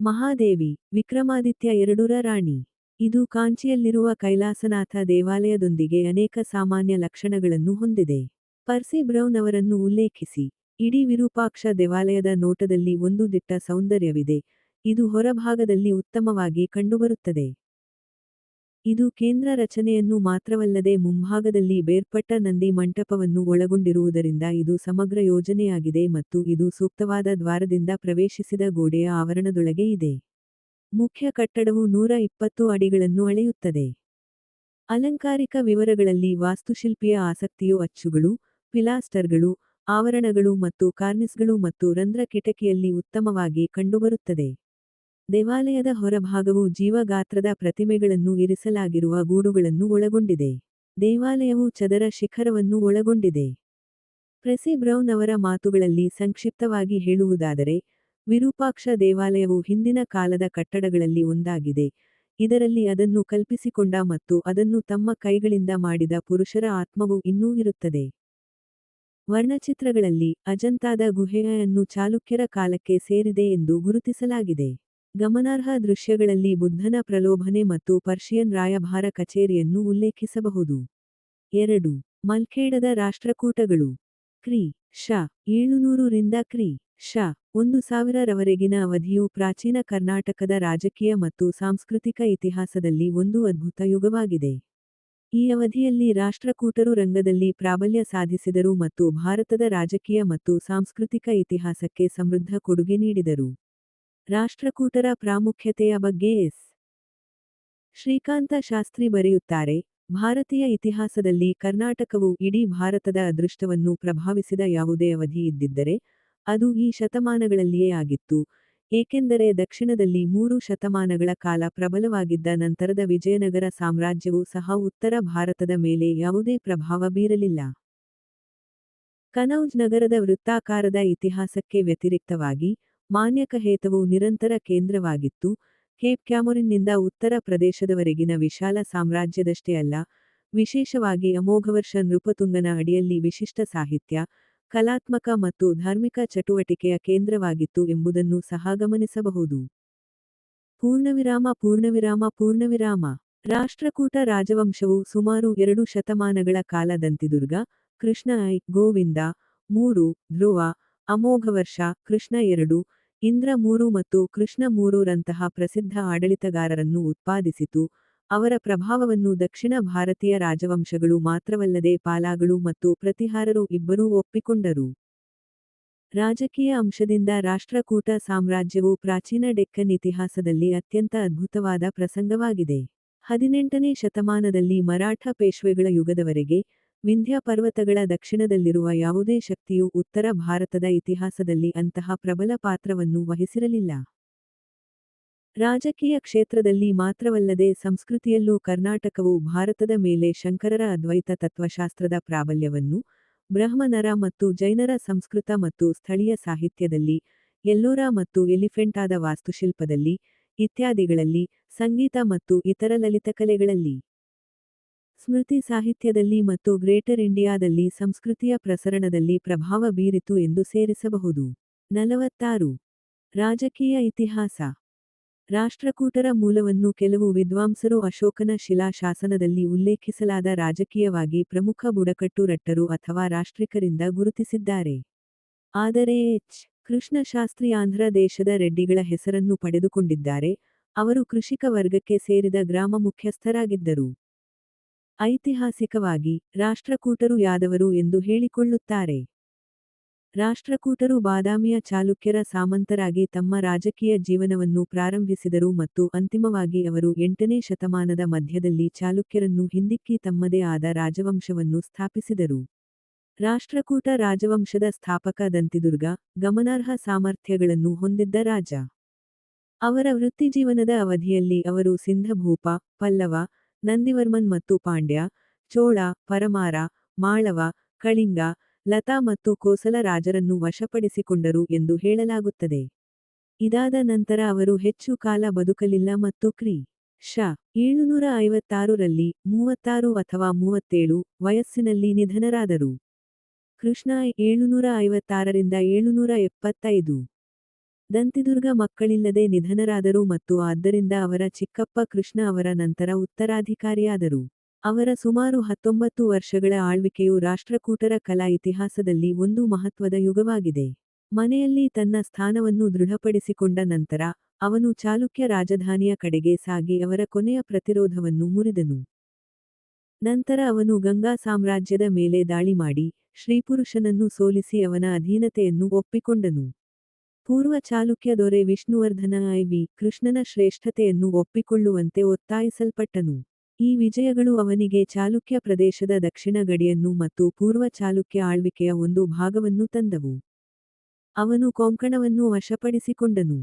ಮಹಾದೇವಿ, ವಿಕ್ರಮಾದಿತ್ಯ ಎರಡೂರ ರಾಣಿ. ಇದು ಕಾಂಚಿಯಲ್ಲಿರುವ ಕೈಲಾಸನಾಥ ದೇವಾಲಯದೊಂದಿಗೆ ಅನೇಕ ಸಾಮಾನ್ಯ ಲಕ್ಷಣಗಳನ್ನು ಹೊಂದಿದೆ. ಪರ್ಸಿ ಬ್ರೌನ್ ಅವರನ್ನು ಉಲ್ಲೇಖಿಸಿ, ಇಡೀ ವಿರೂಪಾಕ್ಷ ದೇವಾಲಯದ ನೋಟದಲ್ಲಿ ಒಂದು ದಿಟ್ಟ ಸೌಂದರ್ಯವಿದೆ. ಇದು ಹೊರಭಾಗದಲ್ಲಿ ಉತ್ತಮವಾಗಿ ಕಂಡುಬರುತ್ತದೆ. ಇದು ಕೇಂದ್ರ ರಚನೆಯನ್ನು ಮಾತ್ರವಲ್ಲದೆ ಮುಂಭಾಗದಲ್ಲಿ ಬೇರ್ಪಟ್ಟ ನಂದಿ ಮಂಟಪವನ್ನು ಒಳಗೊಂಡಿರುವುದರಿಂದ ಇದು ಸಮಗ್ರ ಯೋಜನೆಯಾಗಿದೆ ಮತ್ತು ಇದು ಸೂಕ್ತವಾದ ದ್ವಾರದಿಂದ ಪ್ರವೇಶಿಸಿದ ಗೋಡೆಯ ಆವರಣದೊಳಗೆ ಇದೆ. ಮುಖ್ಯ ಕಟ್ಟಡವು ನೂರ ಇಪ್ಪತ್ತು ಅಡಿಗಳನ್ನು ಅಳೆಯುತ್ತದೆ. ಅಲಂಕಾರಿಕ ವಿವರಗಳಲ್ಲಿ ವಾಸ್ತುಶಿಲ್ಪಿಯ ಆಸಕ್ತಿಯು ಅಚ್ಚುಗಳು, ಪಿಲಾಸ್ಟರ್ಗಳು, ಆವರಣಗಳು ಮತ್ತು ಕಾರ್ನಿಸ್ಗಳು ಮತ್ತು ರಂಧ್ರ ಕಿಟಕಿಯಲ್ಲಿ ಉತ್ತಮವಾಗಿ ಕಂಡುಬರುತ್ತದೆ. ದೇವಾಲಯದ ಹೊರಭಾಗವು ಜೀವಗಾತ್ರದ ಪ್ರತಿಮೆಗಳನ್ನು ಇರಿಸಲಾಗಿರುವ ಗೂಡುಗಳನ್ನು ಒಳಗೊಂಡಿದೆ. ದೇವಾಲಯವು ಚದರ ಶಿಖರವನ್ನು ಒಳಗೊಂಡಿದೆ. ಪ್ರೆಸಿ ಬ್ರೌನ್ ಅವರ ಮಾತುಗಳಲ್ಲಿ ಸಂಕ್ಷಿಪ್ತವಾಗಿ ಹೇಳುವುದಾದರೆ, ವಿರೂಪಾಕ್ಷ ದೇವಾಲಯವು ಹಿಂದಿನ ಕಾಲದ ಕಟ್ಟಡಗಳಲ್ಲಿ ಒಂದಾಗಿದೆ. ಇದರಲ್ಲಿ ಅದನ್ನು ಕಲ್ಪಿಸಿಕೊಂಡ ಮತ್ತು ಅದನ್ನು ತಮ್ಮ ಕೈಗಳಿಂದ ಮಾಡಿದ ಪುರುಷರ ಆತ್ಮವು ಇನ್ನೂ ಇರುತ್ತದೆ. ವರ್ಣಚಿತ್ರಗಳಲ್ಲಿ ಅಜಂತಾದ ಗುಹೆಯನ್ನು ಚಾಲುಕ್ಯರ ಕಾಲಕ್ಕೆ ಸೇರಿದೆ ಎಂದು ಗುರುತಿಸಲಾಗಿದೆ. ಗಮನಾರ್ಹ ದೃಶ್ಯಗಳಲ್ಲಿ ಬುದ್ಧನ ಪ್ರಲೋಭನೆ ಮತ್ತು ಪರ್ಷಿಯನ್ ರಾಯಭಾರ ಕಚೇರಿಯನ್ನು ಉಲ್ಲೇಖಿಸಬಹುದು. ಎರಡು. ಮಲ್ಖೇಡದ ರಾಷ್ಟ್ರಕೂಟಗಳು. ಕ್ರಿ. ಶ. ಏಳುನೂರು ರಿಂದ ಕ್ರಿ. ಶ. ಒಂದು ಸಾವಿರರವರೆಗಿನ ಅವಧಿಯು ಪ್ರಾಚೀನ ಕರ್ನಾಟಕದ ರಾಜಕೀಯ ಮತ್ತು ಸಾಂಸ್ಕೃತಿಕ ಇತಿಹಾಸದಲ್ಲಿ ಒಂದು ಅದ್ಭುತ ಯುಗವಾಗಿದೆ. ಈ ಅವಧಿಯಲ್ಲಿ ರಾಷ್ಟ್ರಕೂಟರು ರಂಗದಲ್ಲಿ ಪ್ರಾಬಲ್ಯ ಸಾಧಿಸಿದರು ಮತ್ತು ಭಾರತದ ರಾಜಕೀಯ ಮತ್ತು ಸಾಂಸ್ಕೃತಿಕ ಇತಿಹಾಸಕ್ಕೆ ಸಮೃದ್ಧ ಕೊಡುಗೆ ನೀಡಿದರು. ರಾಷ್ಟ್ರಕೂಟರ ಪ್ರಾಮುಖ್ಯತೆಯ ಬಗ್ಗೆ ಎಸ್. ಶ್ರೀಕಾಂತ ಶಾಸ್ತ್ರಿ ಬರೆಯುತ್ತಾರೆ, ಭಾರತೀಯ ಇತಿಹಾಸದಲ್ಲಿ ಕರ್ನಾಟಕವು ಇಡೀ ಭಾರತದ ಅದೃಷ್ಟವನ್ನು ಪ್ರಭಾವಿಸಿದ ಯಾವುದೇ ಅವಧಿ ಇದ್ದಿದ್ದರೆ, ಅದು ಈ ಶತಮಾನಗಳಲ್ಲಿಯೇ ಆಗಿತ್ತು. ಏಕೆಂದರೆ ದಕ್ಷಿಣದಲ್ಲಿ ಮೂರು ಶತಮಾನಗಳ ಕಾಲ ಪ್ರಬಲವಾಗಿದ್ದ ನಂತರದ ವಿಜಯನಗರ ಸಾಮ್ರಾಜ್ಯವು ಸಹ ಉತ್ತರ ಭಾರತದ ಮೇಲೆ ಯಾವುದೇ ಪ್ರಭಾವ ಬೀರಲಿಲ್ಲ. ಕನೌಜ್ ನಗರದ ವೃತ್ತಾಕಾರದ ಇತಿಹಾಸಕ್ಕೆ ವ್ಯತಿರಿಕ್ತವಾಗಿ ಮಾನ್ಯಕಹೇತವು ನಿರಂತರ ಕೇಂದ್ರವಾಗಿತ್ತು. ಕೇಪ್ ಕ್ಯಾಮೊರಿನ್ನಿಂದ ಉತ್ತರ ಪ್ರದೇಶದವರೆಗಿನ ವಿಶಾಲ ಸಾಮ್ರಾಜ್ಯದಷ್ಟೇ ಅಲ್ಲ, ವಿಶೇಷವಾಗಿ ಅಮೋಘವರ್ಷ ನೃಪತುಂಗನ ಅಡಿಯಲ್ಲಿ ವಿಶಿಷ್ಟ ಸಾಹಿತ್ಯ, ಕಲಾತ್ಮಕ ಮತ್ತು ಧಾರ್ಮಿಕ ಚಟುವಟಿಕೆಯ ಕೇಂದ್ರವಾಗಿತ್ತು ಎಂಬುದನ್ನು ಸಹ ಗಮನಿಸಬಹುದು. ಪೂರ್ಣವಿರಾಮ ಪೂರ್ಣವಿರಾಮ ಪೂರ್ಣವಿರಾಮ. ರಾಷ್ಟ್ರಕೂಟ ರಾಜವಂಶವು ಸುಮಾರು ಎರಡು ಶತಮಾನಗಳ ಕಾಲ ದಂತಿದುರ್ಗ ಕೃಷ್ಣ ಐ, ಗೋವಿಂದ, ಮೂರು, ಧ್ರುವ, ಅಮೋಘವರ್ಷ, ಕೃಷ್ಣ ಎರಡು ಇಂದ್ರ ಮೂರು ಮತ್ತು ಕೃಷ್ಣ ಮೂರೂರಂತಹ ಪ್ರಸಿದ್ಧ ಆಡಳಿತಗಾರರನ್ನು ಉತ್ಪಾದಿಸಿತು. ಅವರ ಪ್ರಭಾವವನ್ನು ದಕ್ಷಿಣ ಭಾರತೀಯ ರಾಜವಂಶಗಳು ಮಾತ್ರವಲ್ಲದೆ ಪಾಲಾಗಳು ಮತ್ತು ಪ್ರತಿಹಾರರು ಇಬ್ಬರೂ ಒಪ್ಪಿಕೊಂಡರು. ರಾಜಕೀಯ ಅಂಶದಿಂದ ರಾಷ್ಟ್ರಕೂಟ ಸಾಮ್ರಾಜ್ಯವು ಪ್ರಾಚೀನ ಡೆಕ್ಕನ್ ಇತಿಹಾಸದಲ್ಲಿ ಅತ್ಯಂತ ಅದ್ಭುತವಾದ ಪ್ರಸಂಗವಾಗಿದೆ. ಹದಿನೆಂಟನೇ ಶತಮಾನದಲ್ಲಿ ಮರಾಠ ಪೇಶ್ವೆಗಳ ಯುಗದವರೆಗೆ ವಿಂಧ್ಯ ಪರ್ವತಗಳ ದಕ್ಷಿಣದಲ್ಲಿರುವ ಯಾವುದೇ ಶಕ್ತಿಯು ಉತ್ತರ ಭಾರತದ ಇತಿಹಾಸದಲ್ಲಿ ಅಂತಹ ಪ್ರಬಲ ಪಾತ್ರವನ್ನು ವಹಿಸಿರಲಿಲ್ಲ. ರಾಜಕೀಯ ಕ್ಷೇತ್ರದಲ್ಲಿ ಮಾತ್ರವಲ್ಲದೆ ಸಂಸ್ಕೃತಿಯಲ್ಲೂ ಕರ್ನಾಟಕವು ಭಾರತದ ಮೇಲೆ ಶಂಕರರ ಅದ್ವೈತ ತತ್ವಶಾಸ್ತ್ರದ ಪ್ರಾಬಲ್ಯವನ್ನು, ಬ್ರಹ್ಮನರ ಮತ್ತು ಜೈನರ ಸಂಸ್ಕೃತ ಮತ್ತು ಸ್ಥಳೀಯ ಸಾಹಿತ್ಯದಲ್ಲಿ, ಎಲ್ಲೋರ ಮತ್ತು ಎಲಿಫೆಂಟಾದ ವಾಸ್ತುಶಿಲ್ಪದಲ್ಲಿ, ಇತ್ಯಾದಿಗಳಲ್ಲಿ, ಸಂಗೀತ ಮತ್ತು ಇತರ ಲಲಿತಕಲೆಗಳಲ್ಲಿ ಸ್ಮೃತಿ ಸಾಹಿತ್ಯದಲ್ಲಿ ಮತ್ತು ಗ್ರೇಟರ್ ಇಂಡಿಯಾದಲ್ಲಿ ಸಂಸ್ಕೃತಿಯ ಪ್ರಸರಣದಲ್ಲಿ ಪ್ರಭಾವ ಬೀರಿತು ಎಂದು ಸೇರಿಸಬಹುದು. ನಲವತ್ತಾರು. ರಾಜಕೀಯ ಇತಿಹಾಸ. ರಾಷ್ಟ್ರಕೂಟರ ಮೂಲವನ್ನು ಕೆಲವು ವಿದ್ವಾಂಸರು ಅಶೋಕನ ಶಿಲಾಶಾಸನದಲ್ಲಿ ಉಲ್ಲೇಖಿಸಲಾದ ರಾಜಕೀಯವಾಗಿ ಪ್ರಮುಖ ಬುಡಕಟ್ಟು ರಟ್ಟರು ಅಥವಾ ರಾಷ್ಟ್ರಿಕರಿಂದ ಗುರುತಿಸಿದ್ದಾರೆ. ಆದರೆ ಎಚ್. ಕೃಷ್ಣಶಾಸ್ತ್ರಿ ಆಂಧ್ರ ದೇಶದ ರೆಡ್ಡಿಗಳ ಹೆಸರನ್ನು ಪಡೆದುಕೊಂಡಿದ್ದಾರೆ. ಅವರು ಕೃಷಿಕ ವರ್ಗಕ್ಕೆ ಸೇರಿದ ಗ್ರಾಮ ಮುಖ್ಯಸ್ಥರಾಗಿದ್ದರು. ಐತಿಹಾಸಿಕವಾಗಿ ರಾಷ್ಟ್ರಕೂಟರು ಯಾದವರು ಎಂದು ಹೇಳಿಕೊಳ್ಳುತ್ತಾರೆ. ರಾಷ್ಟ್ರಕೂಟರು ಬಾದಾಮಿಯ ಚಾಲುಕ್ಯರ ಸಾಮಂತರಾಗಿ ತಮ್ಮ ರಾಜಕೀಯ ಜೀವನವನ್ನು ಪ್ರಾರಂಭಿಸಿದರು ಮತ್ತು ಅಂತಿಮವಾಗಿ ಅವರು ಎಂಟನೇ ಶತಮಾನದ ಮಧ್ಯದಲ್ಲಿ ಚಾಲುಕ್ಯರನ್ನು ಹಿಂದಿಕ್ಕಿ ತಮ್ಮದೇ ಆದ ರಾಜವಂಶವನ್ನು ಸ್ಥಾಪಿಸಿದರು. ರಾಷ್ಟ್ರಕೂಟ ರಾಜವಂಶದ ಸ್ಥಾಪಕ ದಂತಿದುರ್ಗ ಗಮನಾರ್ಹ ಸಾಮರ್ಥ್ಯಗಳನ್ನು ಹೊಂದಿದ್ದ ರಾಜ. ಅವರ ವೃತ್ತಿಜೀವನದ ಅವಧಿಯಲ್ಲಿ ಅವರು ಸಿಂಧಭೂಪ, ಪಲ್ಲವ ನಂದಿವರ್ಮನ್ ಮತ್ತು ಪಾಂಡ್ಯ, ಚೋಳ, ಪರಮಾರ, ಮಾಳವ, ಕಳಿಂಗ, ಲತಾ ಮತ್ತು ಕೋಸಲ ರಾಜರನ್ನು ವಶಪಡಿಸಿಕೊಂಡರು ಎಂದು ಹೇಳಲಾಗುತ್ತದೆ. ಇದಾದ ನಂತರ ಅವರು ಹೆಚ್ಚು ಕಾಲ ಬದುಕಲಿಲ್ಲ ಮತ್ತು ಕ್ರಿ. ಶ. ಏಳುನೂರ ಐವತ್ತಾರರಲ್ಲಿ ಮೂವತ್ತಾರು ಅಥವಾ ಮೂವತ್ತೇಳು ವಯಸ್ಸಿನಲ್ಲಿ ನಿಧನರಾದರು. ಕೃಷ್ಣ ಏಳುನೂರ ಐವತ್ತಾರರಿಂದ ಏಳುನೂರ ದಂತಿದುರ್ಗ ಮಕ್ಕಳಿಲ್ಲದೆ ನಿಧನರಾದರು ಮತ್ತು ಆದ್ದರಿಂದ ಅವರ ಚಿಕ್ಕಪ್ಪ ಕೃಷ್ಣ ಅವರ ನಂತರ ಉತ್ತರಾಧಿಕಾರಿಯಾದರು. ಅವರ ಸುಮಾರು ಹತ್ತೊಂಬತ್ತು ವರ್ಷಗಳ ಆಳ್ವಿಕೆಯು ರಾಷ್ಟ್ರಕೂಟರ ಕಲಾ ಇತಿಹಾಸದಲ್ಲಿ ಒಂದು ಮಹತ್ವದ ಯುಗವಾಗಿದೆ. ಮನೆಯಲ್ಲಿ ತನ್ನ ಸ್ಥಾನವನ್ನು ದೃಢಪಡಿಸಿಕೊಂಡ ನಂತರ, ಅವನು ಚಾಲುಕ್ಯ ರಾಜಧಾನಿಯ ಕಡೆಗೆ ಸಾಗಿ ಅವರ ಕೊನೆಯ ಪ್ರತಿರೋಧವನ್ನು ಮುರಿದನು. ನಂತರ ಅವನು ಗಂಗಾ ಸಾಮ್ರಾಜ್ಯದ ಮೇಲೆ ದಾಳಿ ಮಾಡಿ, ಶ್ರೀಪುರುಷನನ್ನು ಸೋಲಿಸಿ ಅವನ ಅಧೀನತೆಯನ್ನು ಒಪ್ಪಿಕೊಂಡನು. ಪೂರ್ವ ಚಾಲುಕ್ಯ ದೊರೆ ವಿಷ್ಣುವರ್ಧನ ಐವಿ. ಕೃಷ್ಣನ ಶ್ರೇಷ್ಠತೆಯನ್ನು ಒಪ್ಪಿಕೊಳ್ಳುವಂತೆ ಒತ್ತಾಯಿಸಲ್ಪಟ್ಟನು. ಈ ವಿಜಯಗಳು ಅವನಿಗೆ ಚಾಲುಕ್ಯ ಪ್ರದೇಶದ ದಕ್ಷಿಣ ಗಡಿಯನ್ನು ಮತ್ತು ಪೂರ್ವ ಚಾಲುಕ್ಯ ಆಳ್ವಿಕೆಯ ಒಂದು ಭಾಗವನ್ನು ತಂದವು. ಅವನು ಕೊಂಕಣವನ್ನು ವಶಪಡಿಸಿಕೊಂಡನು.